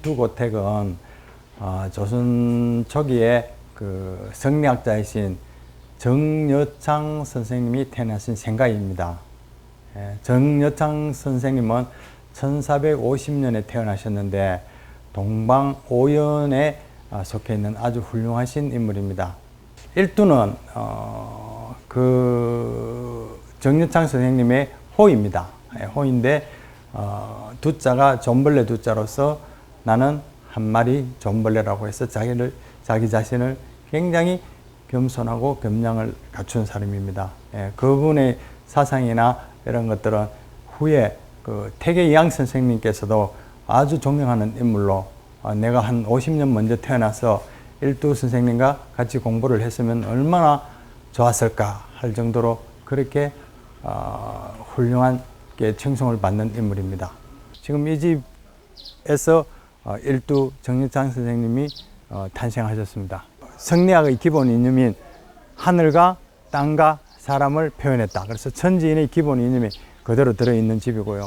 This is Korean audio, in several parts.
일두고택은 어, 조선 초기에 그 성리학자이신 정여창 선생님이 태어나신 생가입니다. 예, 정여창 선생님은 1450년에 태어나셨는데 동방 오연에 아, 속해 있는 아주 훌륭하신 인물입니다. 일두는 어, 그 정여창 선생님의 호입니다. 예, 호인데 어, 두자가 존벌레 두자로서 나는 한 마리 존벌레라고 해서 자기를 자기 자신을 굉장히 겸손하고 겸양을 갖춘 사람입니다. 예, 그분의 사상이나 이런 것들은 후에 그 태계 이양 선생님께서도 아주 존경하는 인물로 어, 내가 한 50년 먼저 태어나서 일두 선생님과 같이 공부를 했으면 얼마나 좋았을까 할 정도로 그렇게 어, 훌륭한 게称송을 받는 인물입니다. 지금 이 집에서 어, 일두 정유창 선생님이 어, 탄생하셨습니다. 성리학의 기본 이념인 하늘과 땅과 사람을 표현했다. 그래서 천지인의 기본 이념이 그대로 들어있는 집이고요.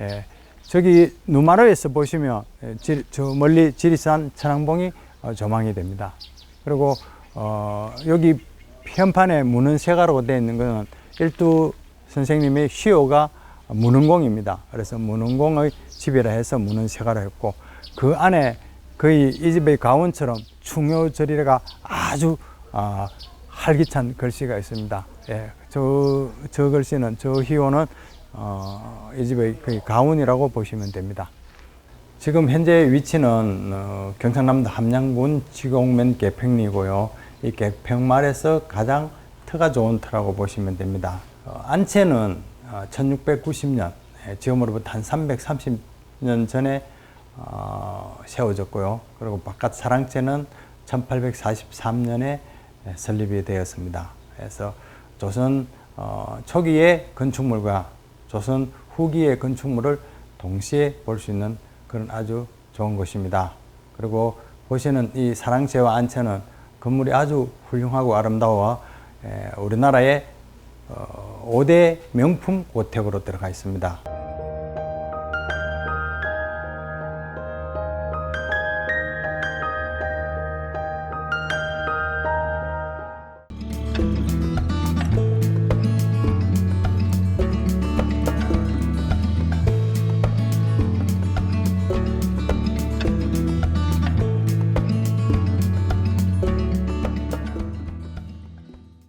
예, 저기 누마르에서 보시면 예, 지- 저 멀리 지리산 천왕봉이 어, 조망이 됩니다. 그리고 어, 여기 현판에 무는 세가로 되어 있는 것은 일두 선생님의 시호가 문흥공입니다. 그래서 문흥공의 집이라 해서 문은 세가로 했고 그 안에 거의 이 집의 가원처럼 충효절이가 아주 아, 활기찬 글씨가 있습니다. 예, 저, 저 글씨는 저 희호는 어, 이 집의 거의 가운이라고 보시면 됩니다. 지금 현재 위치는 어, 경상남도 함양군 지곡면 개평리고요. 이 개평말에서 가장 터가 좋은 터라고 보시면 됩니다. 어, 안채는 어, 1690년, 예, 지금으로부터 한 330년 전에 어, 세워졌고요. 그리고 바깥 사랑채는 1843년에 설립이 되었습니다. 그래서 조선 어, 초기의 건축물과 조선 후기의 건축물을 동시에 볼 수 있는 그런 아주 좋은 곳입니다. 그리고 보시는 이 사랑채와 안채는 건물이 아주 훌륭하고 아름다워 에, 우리나라의 어, 5대 명품 고택으로 들어가 있습니다.